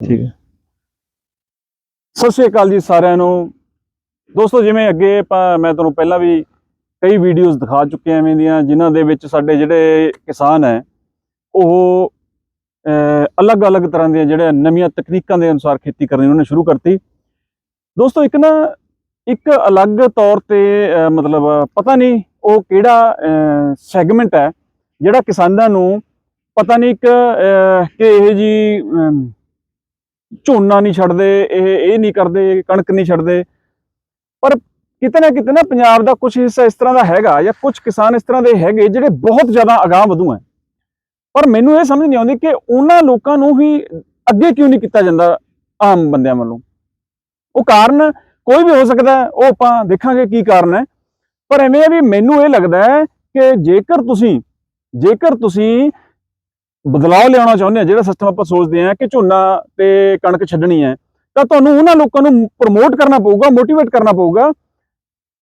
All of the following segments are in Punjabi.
ਠੀਕ ਹੈ। ਸਤਿ ਸ਼੍ਰੀ ਅਕਾਲ ਜੀ ਸਾਰਿਆਂ ਨੂੰ। ਦੋਸਤੋ, ਜਿਵੇਂ ਅੱਗੇ ਆਪਾਂ, ਮੈਂ ਤੁਹਾਨੂੰ ਪਹਿਲਾਂ ਵੀ ਕਈ ਵੀਡੀਓਜ਼ ਦਿਖਾ ਚੁੱਕੇ ਐਵੇਂ ਦੀਆਂ, ਜਿਨ੍ਹਾਂ ਦੇ ਵਿੱਚ ਸਾਡੇ ਜਿਹੜੇ ਕਿਸਾਨ ਹੈ, ਉਹ ਅਲੱਗ-ਅਲੱਗ ਤਰ੍ਹਾਂ ਦੀਆਂ ਜਿਹੜੇ ਨਵੀਆਂ ਤਕਨੀਕਾਂ ਦੇ ਅਨੁਸਾਰ ਖੇਤੀ ਕਰਨੀ ਉਹਨਾਂ ਨੇ ਸ਼ੁਰੂ ਕਰਤੀ। ਦੋਸਤੋ, ਇੱਕ ਨਾ, ਇੱਕ ਅਲੱਗ ਤੌਰ ਤੇ ਮਤਲਬ ਪਤਾ ਨਹੀਂ ਉਹ ਕਿਹੜਾ ਸੈਗਮੈਂਟ ਹੈ, ਜਿਹੜਾ ਕਿਸਾਨਾਂ ਨੂੰ ਪਤਾ ਨਹੀਂ ਇੱਕ ਕਿ ਇਹ ਜੀ ਝੋਨਾ ਨਹੀਂ ਛੱਡਦੇ, ਇਹ ਇਹ ਨਹੀਂ ਕਰਦੇ, ਕਣਕ ਨਹੀਂ ਛੱਡਦੇ। ਪਰ ਕਿਤੇ ਨਾ ਕਿਤੇ ਨਾ ਪੰਜਾਬ ਦਾ ਕੁਝ ਹਿੱਸਾ ਇਸ ਤਰ੍ਹਾਂ ਦਾ ਹੈਗਾ ਜਾਂ ਕੁਝ ਕਿਸਾਨ ਇਸ ਤਰ੍ਹਾਂ ਦੇ ਹੈਗੇ ਜਿਹੜੇ ਬਹੁਤ ਜ਼ਿਆਦਾ ਅਗਾਹ ਵਧੂ ਹੈ। ਪਰ ਮੈਨੂੰ ਇਹ ਸਮਝ ਨਹੀਂ ਆਉਂਦੀ ਕਿ ਉਹਨਾਂ ਲੋਕਾਂ ਨੂੰ ਹੀ ਅੱਗੇ ਕਿਉਂ ਨਹੀਂ ਕੀਤਾ ਜਾਂਦਾ ਆਮ ਬੰਦਿਆਂ ਵੱਲੋਂ। ਉਹ ਕਾਰਨ ਕੋਈ ਵੀ ਹੋ ਸਕਦਾ ਉਹ ਆਪਾਂ ਦੇਖਾਂਗੇ ਕੀ ਕਾਰਨ ਹੈ। ਪਰ ਐਵੇਂ ਵੀ ਮੈਨੂੰ ਇਹ ਲੱਗਦਾ ਹੈ ਕਿ ਜੇਕਰ ਤੁਸੀਂ ਜੇਕਰ ਤੁਸੀਂ ਬਦਲਾਅ ਲਿਆਉਣਾ ਚਾਹੁੰਦੇ ਆ, ਜਿਹੜਾ ਸਿਸਟਮ ਆਪਾਂ ਸੋਚਦੇ ਆ ਕਿ ਝੋਨਾ ਤੇ ਕਣਕ ਛੱਡਣੀ ਹੈ, ਤਾਂ ਤੁਹਾਨੂੰ ਉਹਨਾਂ ਲੋਕਾਂ ਨੂੰ ਪ੍ਰਮੋਟ ਕਰਨਾ ਪਊਗਾ ਮੋਟੀਵੇਟ ਕਰਨਾ ਪਊਗਾ,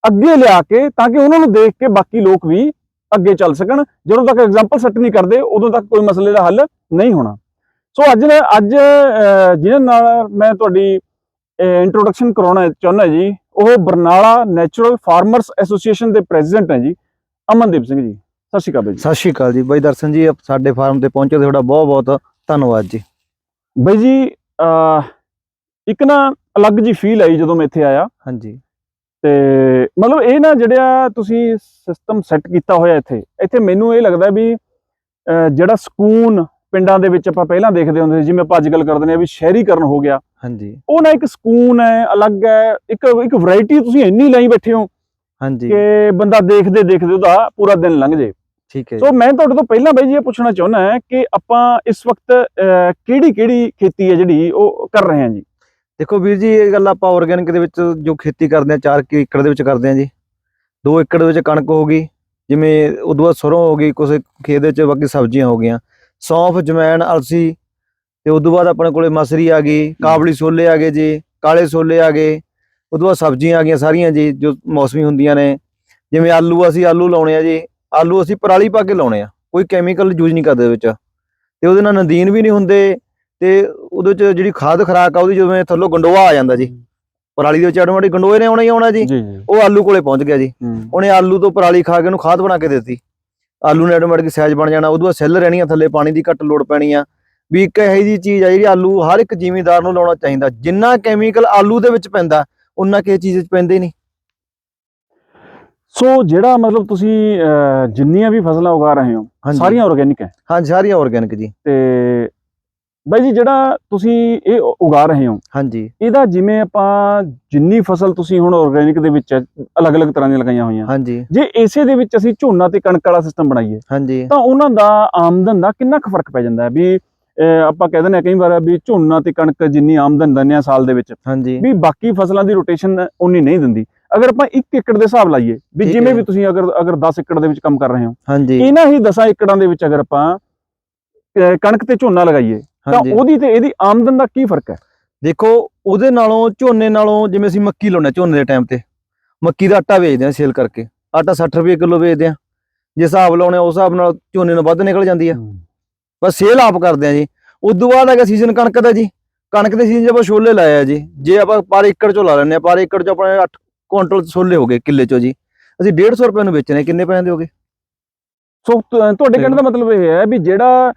ਅੱਗੇ ਲਿਆ ਕੇ ਤਾਂ ਕਿ ਉਹਨਾਂ ਨੂੰ ਦੇਖ ਕੇ ਬਾਕੀ ਲੋਕ ਵੀ ਅੱਗੇ ਚੱਲ ਸਕਣ। ਜਦੋਂ ਤੱਕ ਐਗਜ਼ਾਮਪਲ ਸੈੱਟ ਨਹੀਂ ਕਰਦੇ, ਉਦੋਂ ਤੱਕ ਕੋਈ ਮਸਲੇ ਦਾ ਹੱਲ ਨਹੀਂ ਹੋਣਾ। ਸੋ ਅੱਜ ਨਾ ਅੱਜ ਜਿਹਨਾਂ ਨਾਲ ਮੈਂ ਤੁਹਾਡੀ ਇੰਟਰੋਡਕਸ਼ਨ ਕਰਾਉਣਾ ਚਾਹੁੰਦਾ ਜੀ, ਉਹ ਬਰਨਾਲਾ ਨੈਚੁਰਲ ਫਾਰਮਰਸ ਐਸੋਸੀਏਸ਼ਨ ਦੇ ਪ੍ਰੈਜ਼ੀਡੈਂਟ ਹੈ ਜੀ, ਅਮਨਦੀਪ ਸਿੰਘ ਜੀ। ਸਤਿ ਸ਼੍ਰੀ ਅਕਾਲ ਬਾਈ ਜੀ। ਸਤਿ ਸ਼੍ਰੀ ਅਕਾਲ ਜੀ। ਬਾਈ ਦਰਸ਼ਨ ਜੀ ਸਾਡੇ ਫਾਰਮ ਤੇ ਪਹੁੰਚੇ ਤੁਹਾਡਾ ਬਹੁਤ ਬਹੁਤ ਧੰਨਵਾਦ ਜੀ। ਬਾਈ ਜੀ ਇੱਕ ਨਾ ਅਲੱਗ ਜੀ ਫੀਲ ਆਈ ਜਦੋਂ ਮੈਂ ਇੱਥੇ ਆਇਆ। ਹਾਂਜੀ। ਤੇ ਮਤਲਬ ਇਹ ਨਾ ਜਿਹੜਾ ਤੁਸੀਂ ਸਿਸਟਮ ਸੈੱਟ ਕੀਤਾ ਹੋਇਆ ਇੱਥੇ ਇੱਥੇ ਮੈਨੂੰ ਇਹ ਲੱਗਦਾ ਵੀ ਜਿਹੜਾ ਸਕੂਨ ਪਿੰਡਾਂ ਦੇ ਵਿੱਚ ਆਪਾਂ ਪਹਿਲਾਂ ਦੇਖਦੇ ਹੁੰਦੇ ਸੀ ਜਿਵੇਂ ਆਪਾਂ ਅੱਜ ਗੱਲ ਕਰਦੇ ਨੇ ਵੀ ਸ਼ਹਿਰੀਕਰਨ ਹੋ ਗਿਆ। ਹਾਂਜੀ। ਉਹ ਨਾ ਇੱਕ ਸਕੂਨ ਹੈ ਅਲੱਗ ਹੈ ਇੱਕ ਇੱਕ ਵੈਰਾਈਟੀ ਤੁਸੀਂ ਇੰਨੀ ਲਈ ਬੈਠੇ ਹੋ ਹਾਂਜੀ। ਕਿ ਬੰਦਾ ਦੇਖਦੇ ਦੇਖਦੇ ਉਹਦਾ ਪੂਰਾ ਦਿਨ ਲੰਘ ਜੇ ਠੀਕ ਹੈ ਸੋ ਮੈਂ ਤੁਹਾਡੇ ਤੋਂ ਪਹਿਲਾਂ ਬਾਈ ਜੀ ਇਹ ਪੁੱਛਣਾ ਚਾਹੁੰਦਾ ਹਾਂ ਕਿ ਆਪਾਂ ਇਸ ਵਕਤ ਕਿਹੜੀ ਕਿਹੜੀ ਖੇਤੀ ਹੈ ਜਿਹੜੀ ਉਹ ਕਰ ਰਹੇ ਹਾਂ ਜੀ? ਦੇਖੋ ਵੀਰ ਜੀ ਇਹ ਗੱਲ ਆਪਾਂ ਆਰਗੈਨਿਕ ਦੇ ਵਿੱਚ ਜੋ ਖੇਤੀ ਕਰਦੇ ਆ 4 ਏਕੜ ਦੇ ਵਿੱਚ ਕਰਦੇ ਆ ਜੀ। 2 ਏਕੜ ਦੇ ਵਿੱਚ ਕਣਕ ਹੋ ਗਈ ਜਿਵੇਂ ਉਦੋਂ ਬਾਅਦ ਸਰੋਂ ਹੋ ਗਈ ਕੁਝ ਖੇਤ ਦੇ ਵਿੱਚ ਬਾਕੀ ਸਬਜ਼ੀਆਂ ਹੋ ਗਈਆਂ। ਸੌਂਫ ਜਮੈਣ ਅਲਸੀ ਤੇ ਉਦੋਂ ਬਾਅਦ ਆਪਣੇ ਕੋਲੇ ਮਸਰੀ ਆ ਗਈ ਕਾਬਲੀ ਛੋਲੇ ਆ ਗਏ ਜੀ ਕਾਲੇ ਛੋਲੇ ਆ ਗਏ। ਉਦੋਂ ਬਾਅਦ ਸਬਜ਼ੀਆਂ ਆ ਗਈਆਂ ਸਾਰੀਆਂ ਜੀ ਜੋ ਮੌਸਮੀ ਹੁੰਦੀਆਂ ਨੇ। ਜਿਵੇਂ ਆਲੂ ਅਸੀਂ ਆਲੂ ਲਾਉਣੇ ਆ ਜੀ। ਆਲੂ ਅਸੀਂ ਪਰਾਲੀ ਪਾ ਕੇ ਲਾਉਣੇ ਆ ਕੋਈ ਕੈਮੀਕਲ ਯੂਜ਼ ਨਹੀਂ ਕਰਦੇ ਵਿੱਚ। ਤੇ ਉਹਦੇ ਨਾਲ ਨਦੀਨ ਵੀ ਨਹੀਂ ਹੁੰਦੇ ਤੇ ਉਹਦੇ ਚ ਜਿਹੜੀ ਖਾਦ ਖਰਾਕ ਆ ਉਹਦੀ ਜਿਵੇਂ ਥੱਲੋਂ ਗੰਡੋਆ ਆ ਜਾਂਦਾ ਜੀ। ਪਰਾਲੀ ਦੇ ਵਿੱਚ ਆਟੋਮੈਟਿਕ ਗੰਡੋਏ ਨੇ ਆਉਣਾ ਹੀ ਆਉਣਾ ਜੀ। ਉਹ ਆਲੂ ਕੋਲੇ ਪਹੁੰਚ ਗਿਆ ਜੀ। ਉਹਨੇ ਆਲੂ ਤੋਂ ਪਰਾਲੀ ਖਾ ਕੇ ਉਹਨੂੰ ਖਾਦ ਬਣਾ ਕੇ ਦਿੱਤੀ। ਆਲੂ ਨੇ ਆਟੋਮੈਟਿਕ ਸਾਈਜ਼ ਬਣ ਜਾਣਾ ਉਦੋਂ ਬਾਅਦ ਸੈੱਲ ਰਹਿਣੀਆਂ ਥੱਲੇ ਪਾਣੀ ਦੀ ਘੱਟ ਲੋੜ ਪੈਣੀ ਆ। ਵੀ ਇੱਕ ਇਹੋ ਜੀ ਚੀਜ਼ ਆ ਜਿਹੜੀ ਆਲੂ ਹਰ ਇੱਕ ਜ਼ਿਮੀਂਦਾਰ ਨੂੰ ਲਾਉਣਾ ਚਾਹੀਦਾ। ਜਿੰਨਾ ਕੈਮੀਕਲ ਆਲੂ ਦੇ ਵਿੱਚ ਪੈਂਦਾ ਉਹਨਾਂ ਕਿਸੇ ਚੀਜ਼ ਵਿੱਚ ਪੈਂਦੇ ਨਹੀਂ। ਸੋ ਜਿਹੜਾ ਮਤਲਬ ਤੁਸੀਂ ਅਹ, ਜਿੰਨੀਆਂ ਵੀ ਫਸਲਾਂ ਉਗਾ ਰਹੇ ਹੋ ਹਾਂਜੀ। ਸਾਰੀਆਂ ਆਰਗੇਨਿਕ ਹੈ? ਹਾਂਜੀ ਸਾਰੀਆਂ ਆਰਗੈਨਿਕ ਜੀ। ਤੇ ਬਾਈ ਜੀ ਜਿਹੜਾ ਤੁਸੀਂ ਇਹ ਉ- ਉਗਾ ਰਹੇ ਹੋ ਹਾਂਜੀ। ਇਹਦਾ ਜਿਵੇਂ ਆਪਾਂ ਜਿੰਨੀ ਫਸਲ ਤੁਸੀਂ ਹੁਣ ਆਰਗੇਨਿਕ ਦੇ ਵਿੱਚ ਅਲੱਗ-ਅਲੱਗ ਤਰ੍ਹਾਂ ਦੀਆਂ ਲਗਾਈਆਂ ਹੋਈਆਂ ਹਾਂਜੀ। ਜੇ ਇਸੇ ਦੇ ਵਿੱਚ ਅਸੀਂ ਝੋਨਾ ਤੇ ਕਣਕ ਵਾਲਾ ਸਿਸਟਮ ਬਣਾਈਏ ਹਾਂਜੀ। ਤਾਂ ਉਹਨਾਂ ਦਾ ਆਮਦਨ ਦਾ ਕਿੰਨਾ ਕੁ ਫ਼ਰਕ ਪੈ ਜਾਂਦਾ ਹੈ? ਵੀ ਅਹ, ਆਪਾਂ ਕਹਿ ਦਿੰਦੇ ਹਾਂ ਕਈ ਵਾਰ ਵੀ ਝੋਨਾ ਤੇ ਕਣਕ ਜਿੰਨੀ ਆਮਦਨ ਦਿੰਦੇ ਆ ਸਾਲ ਦੇ ਵਿੱਚ ਹਾਂਜੀ। ਵੀ ਬਾਕੀ ਫਸਲਾਂ ਦੀ ਰੋਟੇਸ਼ਨ ਉਨੀ ਨਹੀਂ ਦਿੰਦੀ। ਅਗਰ ਆਪਾਂ 1 ਏਕੜ ਦੇ ਹਿਸਾਬ ਲਾਈਏ ਵੀ ਜਿਵੇਂ। ਵੀ ਤੁਸੀਂ ਅਗਰ ਅਗਰ 10 ਏਕੜ ਦੇ ਵਿੱਚ ਕੰਮ ਕਰ ਰਹੇ ਹੋ ਹਾਂਜੀ। ਇਹਨਾਂ ਹੀ 10 ਏਕੜਾਂ ਦੇ ਵਿੱਚ ਅਗਰ ਆਪਾਂ ਕਣਕ ਤੇ ਝੋਨਾ ਲਗਾਈਏ ਤਾਂ ਉਹਦੀ ਤੇ ਇਹਦੀ ਆਮਦਨ ਦਾ ਕੀ ਫ਼ਰਕ ਹੈ? ਦੇਖੋ ਉਹਦੇ ਨਾਲੋਂ ਝੋਨੇ ਨਾਲੋਂ ਜਿਵੇਂ ਅਸੀਂ ਮੱਕੀ ਲਾਉਂਦੇ ਹਾਂ ਝੋਨੇ ਦੇ ਟਾਈਮ ਤੇ ਮੱਕੀ ਦਾ ਆਟਾ ਵੇਚਦੇ ਆ ਸੇਲ ਕਰਕੇ ਆਟਾ 60 ਰੁਪਏ ਕਿਲੋ ਵੇਚਦੇ ਆ ਜੇ ਹਿਸਾਬ ਲਾਉਣੇ ਉਸ ਹਿਸਾਬ ਨਾਲ ਝੋਨੇ ਨੂੰ ਵੱਧ ਨਿਕਲ ਜਾਂਦੀ ਆ। ਬਸ ਸੇਲ ਆਪ ਕਰਦੇ ਆ ਜੀ। ਉਦੋਂ ਬਾਅਦ ਹੈਗਾ ਸੀਜ਼ਨ ਕਣਕ ਦਾ ਜੀ। ਕਣਕ ਦੇ ਸੀਜ਼ਨ 'ਚ ਆਪਾਂ ਛੋਲੇ ਲਾਏ ਆ ਜੀ। ਜੇ ਆਪਾਂ ਪਰ ਏਕੜ ਚੋਂ ਲਾ ਲੈਂਦੇ ਆ ਪਰ ਏਕੜ 'ਚ ਆਪਣੇ 8 ਕੁਇੰਟਲ ਛੋਲੇ ਹੋ ਗਏ ਕਿੱਲੇ 'ਚੋਂ ਜੀ। ਅਸੀਂ 150 ਰੁਪਏ ਨੂੰ ਵੇਚਣੇ ਕਿੰਨੇ ਪੈਸੇ ਦੇ ਹੋਗੇ ਸੋ ਤੁਹਾਡੇ ਕਹਿਣ ਦਾ ਮਤਲਬ ਇਹ ਹੈ ਵੀ ਜਿਹੜਾ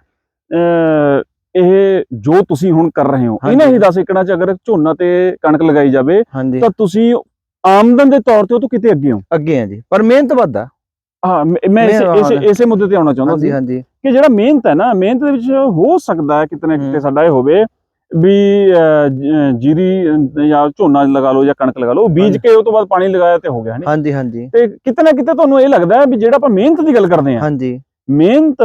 ਇਹ ਜੋ ਤੁਸੀਂ ਹੁਣ ਕਰ ਰਹੇ ਹੋ। ਇਹਨਾਂ ਹੀ 10 ਏਕੜਾਂ 'ਚ ਅਗਰ ਝੋਨਾ ਤੇ ਕਣਕ ਲਗਾਈ ਜਾਵੇ ਤਾਂ ਤੁਸੀਂ ਆਮਦਨ ਦੇ ਤੌਰ ਤੇ ਉਹ ਤੋਂ ਕਿਤੇ ਅੱਗੇ ਹੋ? ਅੱਗੇ ਆ ਜੀ ਪਰ ਮਿਹਨਤ ਵੱਧ ਆ। ਹਾਂ ਮੈਂ ਇਸੇ- ਇਸੇ ਮੁੱਦੇ ਤੇ ਆਉਣਾ ਚਾਹੁੰਦਾ ਸੀ ਹਾਂਜੀ। ਕਿ ਜਿਹੜਾ ਮਿਹਨਤ ਹੈ ਨਾ ਮਿਹਨਤ ਦੇ ਵਿੱਚ ਹੋ ਸਕਦਾ ਹੈ ਕਿਤੇ ਨਾ ਕਿਤੇ। ਸਾਡਾ ਇਹ ਹੋਵੇ ਵੀ ਜੀਰੀ ਜਾਂ ਝੋਨਾ ਲਗਾ ਲਓ ਜਾਂ ਕਣਕ ਲਗਾ ਲਓ ਬੀਜ। ਕੇ ਉਹ ਤੋਂ ਬਾਅਦ ਪਾਣੀ ਲਗਾਇਆ ਤੇ ਹੋ ਗਿਆ ਹੈ ਹਾਂਜੀ ਹਾਂਜੀ। ਤੇ ਕਿਤੇ ਨਾ ਕਿਤੇ ਤੁਹਾਨੂੰ ਇਹ ਲੱਗਦਾ ਹੈ ਵੀ ਜਿਹੜਾ ਆਪਾਂ ਮਿਹਨਤ ਦੀ ਗੱਲ ਕਰਦੇ ਹਾਂ ਹਾਂਜੀ। ਮਿਹਨਤ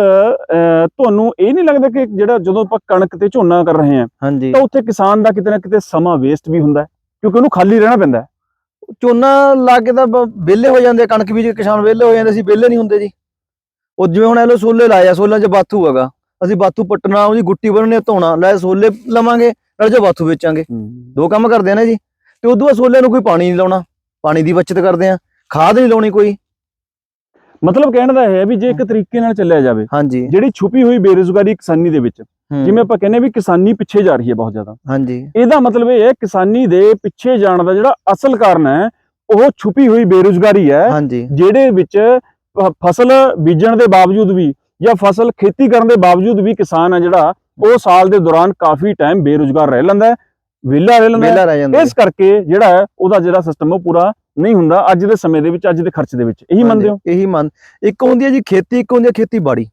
ਤੁਹਾਨੂੰ ਇਹ ਨਹੀਂ ਲੱਗਦਾ ਕਿ ਜਿਹੜਾ ਜਦੋਂ ਆਪਾਂ ਕਣਕ ਤੇ ਝੋਨਾ ਕਰ ਰਹੇ ਹਾਂ ਤਾਂ ਉੱਥੇ ਕਿਸਾਨ ਦਾ ਕਿਤੇ ਨਾ ਕਿਤੇ ਸਮਾਂ ਵੇਸਟ ਵੀ ਹੁੰਦਾ ਕਿਉਂਕਿ ਉਹਨੂੰ ਖਾਲੀ ਰਹਿਣਾ ਪੈਂਦਾ ਝੋਨਾ ਲਾ ਕੇ ਤਾਂ ਵਿਹਲੇ ਹੋ ਜਾਂਦੇ ਕਣਕ ਬੀਜ ਕੇ ਕਿਸਾਨ ਵਿਹਲੇ ਹੋ ਜਾਂਦੇ ਸੀ ਵਿਹਲੇ ਨਹੀਂ ਹੁੰਦੇ ਜੀ। ਉਹ ਜਿਵੇਂ ਹੁਣ ਇਹ ਲੋ ਸੋਲੇ ਲਾਇਆ ਸੋਲਾਂ 'ਚ ਬਾਥੂ ਹੈਗਾ। ਅਸੀਂ ਬਾਥੂ ਪੱਟਣਾ ਉਹਦੀ ਗੁੱਟੀ ਬੰਨਣੇ ਧੋਣਾ ਲੈ ਸੋਲੇ ਲਵਾਂਗੇ ਨਾਲ ਜੋ ਬਾਥੂ ਵੇਚਾਂਗੇ। ਦੋ ਕੰਮ ਕਰਦੇ ਆ ਨਾ ਜੀ। ਤੇ ਉਦੋਂ ਬਾਅਦ ਸੋਲੇ ਨੂੰ ਕੋਈ ਪਾਣੀ ਨਹੀਂ ਲਾਉਣਾ। ਪਾਣੀ ਦੀ ਬਚਤ ਕਰਦੇ ਆ। ਖਾਦ ਨਹੀਂ ਲਾਉਣੀ ਕੋਈ। ਮਤਲਬ ਕਹਿਣ ਦਾ ਇਹ ਹੈ ਵੀ ਜੇ ਇੱਕ ਤਰੀਕੇ ਨਾਲ ਚੱਲਿਆ ਜਾਵੇ ਹਾਂਜੀ। ਜਿਹੜੀ ਛੁਪੀ ਹੋਈ ਬੇਰੁਜ਼ਗਾਰੀ ਕਿਸਾਨੀ ਦੇ ਵਿੱਚ ਜਿਵੇਂ ਆਪਾਂ ਕਹਿੰਦੇ ਵੀ ਕਿਸਾਨੀ ਪਿੱਛੇ ਜਾ ਰਹੀ ਹੈ ਬਹੁਤ ਜ਼ਿਆਦਾ। ਹਾਂਜੀ। ਇਹਦਾ ਮਤਲਬ ਇਹ ਹੈ ਕਿਸਾਨੀ ਦੇ ਪਿੱਛੇ ਜਾਣ ਦਾ ਜਿਹੜਾ ਅਸਲ ਕਾਰਨ ਹੈ ਉਹ ਛੁਪੀ ਹੋਈ ਬੇਰੁਜ਼ਗਾਰੀ ਹੈ। ਹਾਂਜੀ। ਜਿਹੜੇ ਵਿੱਚ ਫਸਲ ਬੀਜਣ ਦੇ ਬਾਵਜੂਦ ਵੀ ਜਾਂ ਫਸਲ ਖੇਤੀ ਕਰਨ ਦੇ ਬਾਵਜੂਦ ਵੀ ਕਿਸਾਨ ਹੈ ਜਿਹੜਾ ਉਹ ਸਾਲ ਦੇ ਦੌਰਾਨ ਕਾਫੀ ਟਾਈਮ ਬੇਰੁਜ਼ਗਾਰ ਰਹਿ ਲੈਂਦਾ ਹੈ ਵਿਹਲਾ ਰਹਿ ਲੈਂਦਾ ਇਸ ਕਰਕੇ ਜਿਹੜਾ ਉਹਦਾ ਜਿਹੜਾ ਸਿਸਟਮ ਉਹ ਪੂਰਾ ਨਹੀਂ ਹੁੰਦਾ ਅੱਜ ਦੇ ਸਮੇਂ ਦੇ ਵਿੱਚ ਅੱਜ ਦੇ ਖਰਚ ਦੇ ਵਿੱਚ। ਇਹੀ ਮੰਨਦੇ ਹੋ? ਇਹੀ ਮੰਨ ਇੱਕ ਹੁੰਦੀ ਹੈ ਜੀ ਖੇਤੀ ਇੱਕ ਹੁੰਦੀ ਹੈ ਖੇਤੀਬਾੜੀ।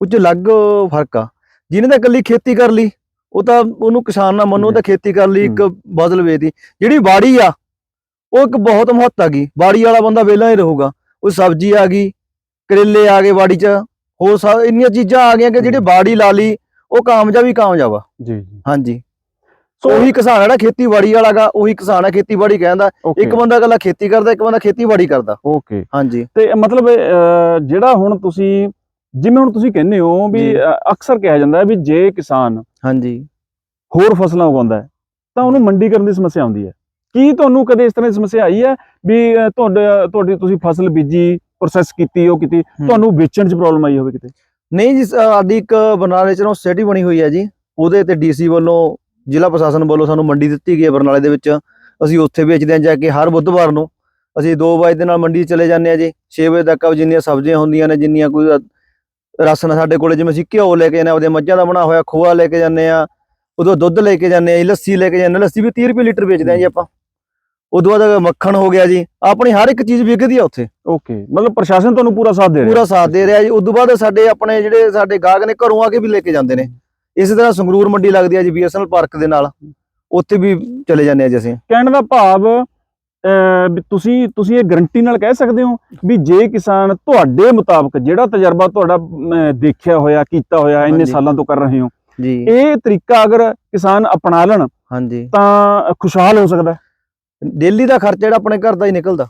ਉਹ 'ਚ ਅਲੱਗ ਫ਼ਰਕ ਆ। ਜਿਹਨੇ ਤਾਂ ਇਕੱਲੀ ਖੇਤੀ ਕਰ ਲਈ ਉਹ ਤਾਂ ਉਹਨੂੰ ਕਿਸਾਨ ਨਾ ਮੰਨੋ ਤਾਂ ਖੇਤੀ ਕਰ ਲਈ ਇੱਕ ਬਦਲ ਵੇਦੀ ਜਿਹੜੀ ਬਾੜੀ ਆ ਉਹ ਇੱਕ ਬਹੁਤ ਮਹੱਤ ਹੈਗੀ ਬਾੜੀ ਵਾਲਾ ਬੰਦਾ ਵਿਹਲਾ ਹੀ ਰਹੂਗਾ। ਉਹ ਸਬਜ਼ੀ ਆ ਗਈ ਕਰੇਲੇ ਆ ਗਏ ਬਾੜੀ 'ਚ। ਹੋਰ ਸਾ ਇੰਨੀਆਂ ਚੀਜ਼ਾਂ ਆ ਗਈਆਂ ਕਿ ਜਿਹੜੇ ਬਾੜੀ ਲਾ ਲਈ ਉਹ ਕਾਮਯਾਬ ਹੀ ਕਾਮਯਾਬ ਆ। ਜੀ ਹਾਂਜੀ। ਸੋ ਉਹੀ ਕਿਸਾਨ ਜਿਹੜਾ ਖੇਤੀਬਾੜੀ ਵਾਲਾਗਾ ਉਹੀ ਕਿਸਾਨ ਆ ਖੇਤੀਬਾੜੀ ਕਹਿੰਦਾ ਇੱਕ ਬੰਦਾ ਇਕੱਲਾ ਖੇਤੀ ਕਰਦਾ ਇੱਕ ਬੰਦਾ ਖੇਤੀਬਾੜੀ ਕਰਦਾ। ਓਕੇ ਹਾਂਜੀ। ਤੇ ਮਤਲਬ ਜਿਹੜਾ ਹੁਣ ਤੁਸੀਂ ਜਿਵੇਂ ਹੁਣ ਤੁਸੀਂ ਕਹਿੰਦੇ ਹੋ ਵੀ ਅਕਸਰ ਕਿਹਾ ਜਾਂਦਾ ਹੈ ਵੀ ਜੇ ਕਿਸਾਨ ਹਾਂਜੀ। ਹੋਰ ਫਸਲਾਂ ਉਗਾਉਂਦਾ ਹੈ ਤਾਂ ਉਹਨੂੰ ਮੰਡੀ ਕਰਨ ਦੀ ਸਮੱਸਿਆ ਆਉਂਦੀ ਹੈ। ਕੀ ਤੁਹਾਨੂੰ ਕਦੇ ਇਸ ਤਰ੍ਹਾਂ ਦੀ ਸਮੱਸਿਆ ਆਈ ਹੈ ਵੀ ਤੁਹਾਡਾ ਤੁਹਾਡੀ ਤੁਸੀਂ ਫਸਲ ਬੀਜੀ ਪ੍ਰੋਸੈਸ ਕੀਤੀ ਉਹ ਕੀਤੀ ਤੁਹਾਨੂੰ ਵੇਚਣ 'ਚ ਪ੍ਰੋਬਲਮ ਆਈ ਹੋਵੇ ਕਿਤੇ? ਨਹੀਂ ਜੀ ਸਾਡੀ ਇੱਕ ਬਰਨਾਲੇ ਚ ਨਾ ਸੋਸਾਇਟੀ ਬਣੀ ਹੋਈ ਹੈ ਜੀ। ਉਹਦੇ ਤੇ ਡੀਸੀ ਵੱਲੋਂ ਜ਼ਿਲ੍ਹਾ ਪ੍ਰਸ਼ਾਸਨ ਵੱਲੋਂ ਸਾਨੂੰ ਮੰਡੀ ਦਿੱਤੀ ਗਈ ਹੈ ਬਰਨਾਲੇ ਦੇ ਵਿੱਚ। ਅਸੀਂ ਉੱਥੇ ਵੇਚਦੇ ਹਾਂ ਜਾ ਕੇ ਹਰ ਬੁੱਧਵਾਰ ਨੂੰ। ਅਸੀਂ 2 ਵਜੇ ਦੇ ਨਾਲ ਮੰਡੀ ਚਲੇ ਜਾਂਦੇ ਹਾਂ ਜੀ। 6 ਵਜੇ ਤੱਕ ਜਿੰਨੀਆਂ ਸਬਜ਼ੀਆਂ ਹੁੰਦੀਆਂ ਨੇ ਜਿੰਨੀਆਂ ਕੋਈ ਰਸਨ ਸਾਡੇ ਕੋਲੇ ਜਿਵੇਂ ਅਸੀਂ ਘਿਓ ਲੈ ਕੇ ਜਾਂਦੇ ਉਹਦੇ ਮੱਝਾਂ ਦਾ ਬਣਾ ਹੋਇਆ ਖੋਆ ਲੈ ਕੇ ਜਾਂਦੇ ਆ ਉਦੋਂ ਦੁੱਧ ਲੈ ਕੇ ਜਾਂਦੇ ਆ ਲੱਸੀ ਲੈ ਕੇ ਜਾਂਦੇ। ਲੱਸੀ ਵੀ 30 ਰੁਪਏ ਲੀਟਰ ਵੇਚਦੇ ਆ ਜੀ ਆਪਾਂ। ਉਦੋਂ ਬਾਅਦ ਮੱਖਣ ਹੋ ਗਿਆ ਜੀ ਆਪਣੀ ਹਰ ਇੱਕ ਚੀਜ਼ ਵਿਕਦੀ ਆ ਉੱਥੇ। ਓਕੇ ਮਤਲਬ ਪ੍ਰਸ਼ਾਸਨ ਤੁਹਾਨੂੰ ਪੂਰਾ ਸਾਥ ਦੇ ਰਿਹਾ। ਪੂਰਾ ਸਾਥ ਦੇ ਰਿਹਾ ਜੀ। ਉਦੋਂ ਬਾਅਦ ਸਾਡੇ ਆਪਣੇ ਜਿਹੜੇ ਸਾਡੇ ਗਾਹਕ ਨੇ ਘਰੋਂ ਆ ਕੇ ਵੀ ਲੈ ਕੇ ਜਾਂਦੇ ਨੇ। ਇਸੇ ਤਰ੍ਹਾਂ ਸੰਗਰੂਰ ਮੰਡੀ ਲੱਗਦੀ ਹੈ ਜੀ ਬੀਐਸਐਨਐਲ ਪਾਰਕ ਦੇ ਨਾਲ। ਉੱਥੇ ਵੀ ਚਲੇ ਜਾਂਦੇ ਆ ਜੀ ਅਸੀਂ। ਕਹਿਣ ਦਾ ਭਾਵ ਤੁਸੀਂ ਤੁਸੀਂ ਇਹ ਗਰੰਟੀ ਨਾਲ ਕਹਿ ਸਕਦੇ ਹੋ ਵੀ ਜੇ ਕਿਸਾਨ ਤੁਹਾਡੇ ਮੁਤਾਬਕ ਜਿਹੜਾ ਤਜਰਬਾ ਤੁਹਾਡਾ ਦੇਖਿਆ ਹੋਇਆ ਕੀਤਾ ਹੋਇਆ ਇੰਨੇ। ਸਾਲਾਂ ਤੋਂ ਕਰ ਰਹੇ ਹੋ। ਜੀ। ਇਹ ਤਰੀਕਾ ਅਗਰ ਕਿਸਾਨ ਅਪਣਾ ਲੈਣ ਹਾਂਜੀ। ਤਾਂ ਖੁਸ਼ਹਾਲ ਹੋ ਸਕਦਾ। ਹੈ ਡੇਲੀ ਦਾ ਖਰਚਾ ਜਿਹੜਾ ਆਪਣੇ ਘਰ ਦਾ ਹੀ ਨਿਕਲਦਾ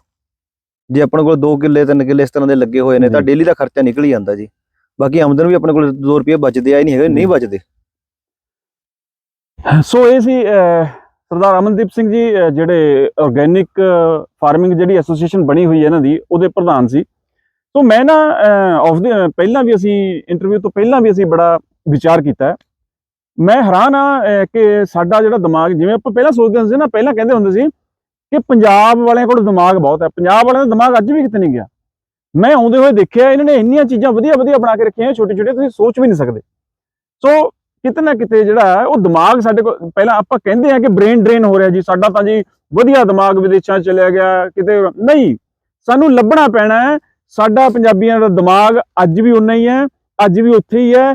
ਜੇ ਆਪਣੇ ਕੋਲ 2 ਕਿੱਲੇ 3 ਕਿੱਲੇ ਇਸ ਤਰ੍ਹਾਂ ਦੇ ਲੱਗੇ ਹੋਏ ਨੇ ਤਾਂ। ਡੇਲੀ ਦਾ ਖਰਚਾ ਨਿਕਲ ਹੀ ਜਾਂਦਾ ਜੀ ਬਾਕੀ ਆਮਦਨ ਵੀ ਆਪਣੇ ਕੋਲ 2 ਰੁਪਏ ਬਚਦੇ ਆ ਹੀ ਨਹੀਂ ਹੈਗੇ ਨਹੀਂ। ਬਚਦੇ ਸੋ ਇਹ ਸੀ ਸਰਦਾਰ ਅਮਨਦੀਪ ਸਿੰਘ ਜੀ ਜਿਹੜੇ ਆਰਗੇਨਿਕ ਫਾਰਮਿੰਗ ਜਿਹੜੀ ਐਸੋਸੀਏਸ਼ਨ ਬਣੀ ਹੋਈ ਹੈ ਇਹਨਾਂ ਦੀ ਉਹਦੇ ਪ੍ਰਧਾਨ ਸੀ ਸੋ ਮੈਂ ਨਾ ਆਫ ਦੇ ਪਹਿਲਾਂ ਵੀ ਅਸੀਂ ਇੰਟਰਵਿਊ ਤੋਂ ਪਹਿਲਾਂ ਵੀ ਅਸੀਂ ਬੜਾ ਵਿਚਾਰ ਕੀਤਾ। ਮੈਂ ਹੈਰਾਨ ਆ ਕਿ ਸਾਡਾ ਜਿਹੜਾ ਦਿਮਾਗ ਜਿਵੇਂ ਆਪਾਂ ਪਹਿਲਾਂ ਸੋਚਦੇ ਹੁੰਦੇ ਸੀ ਨਾ ਪਹਿਲਾਂ ਕਹਿੰਦੇ ਹੁੰਦੇ ਸੀ ਕਿ ਪੰਜਾਬ ਵਾਲਿਆਂ ਕੋਲ ਦਿਮਾਗ ਬਹੁਤ ਹੈ। ਪੰਜਾਬ ਵਾਲਿਆਂ ਦਾ ਦਿਮਾਗ ਅੱਜ ਵੀ ਕਿਤੇ ਨਹੀਂ ਗਿਆ। ਮੈਂ ਆਉਂਦੇ ਹੋਏ ਦੇਖਿਆ, ਇਹਨਾਂ ਨੇ ਇੰਨੀਆਂ ਚੀਜ਼ਾਂ ਵਧੀਆ ਵਧੀਆ ਬਣਾ ਕੇ ਰੱਖੀਆਂ ਛੋਟੇ ਛੋਟੇ ਤੁਸੀਂ ਸੋਚ ਵੀ ਨਹੀਂ ਸਕਦੇ। ਸੋ ਕਿਤੇ ਨਾ ਕਿਤੇ ਜਿਹੜਾ ਉਹ ਦਿਮਾਗ ਸਾਡੇ ਕੋਲ, ਪਹਿਲਾਂ ਆਪਾਂ ਕਹਿੰਦੇ ਆ ਕਿ ਬ੍ਰੇਨ ਡਰੇਨ ਹੋ ਰਿਹਾ ਜੀ। ਸਾਡਾ ਤਾਂ ਜੀ ਵਧੀਆ ਦਿਮਾਗ ਵਿਦੇਸ਼ਾਂ 'ਚ ਚਲਿਆ ਗਿਆ, ਕਿਤੇ ਨਹੀਂ। ਸਾਨੂੰ ਲੱਭਣਾ ਪੈਣਾ ਹੈ। ਸਾਡਾ ਪੰਜਾਬੀਆਂ ਦਾ ਦਿਮਾਗ ਅੱਜ ਵੀ ਉਨਾ ਹੀ ਹੈ, ਅੱਜ ਵੀ ਉੱਥੇ ਹੀ ਹੈ।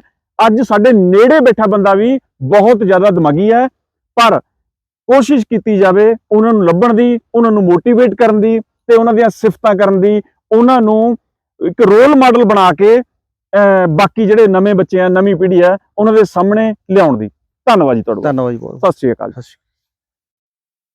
ਅੱਜ ਸਾਡੇ ਨੇੜੇ ਬੈਠਾ ਬੰਦਾ ਵੀ ਬਹੁਤ ਜ਼ਿਆਦਾ ਦਿਮਾਗੀ ਹੈ। ਪਰ ਕੋਸ਼ਿਸ਼ ਕੀਤੀ ਜਾਵੇ ਉਹਨਾਂ ਨੂੰ ਲੱਭਣ ਦੀ ਉਹਨਾਂ ਨੂੰ ਮੋਟੀਵੇਟ ਕਰਨ ਦੀ ਤੇ ਉਹਨਾਂ ਦੀਆਂ ਸਿਫਤਾਂ ਕਰਨ ਦੀ ਉਹਨਾਂ ਨੂੰ ਇੱਕ ਰੋਲ ਮਾਡਲ ਬਣਾ ਕੇ ਬਾਕੀ ਜਿਹੜੇ ਨਵੇਂ ਬੱਚੇ ਆ ਨਵੀਂ ਪੀੜ੍ਹੀ ਆ ਉਹਨਾਂ ਦੇ ਸਾਹਮਣੇ ਲਿਆਉਣ ਦੀ। ਧੰਨਵਾਦ ਜੀ ਤੁਹਾਡਾ। ਧੰਨਵਾਦ ਜੀ ਬਹੁਤ ਸਤਿ ਸ਼੍ਰੀ ਅਕਾਲ ਸਤਿ ਸ਼੍ਰੀ ਅਕਾਲ।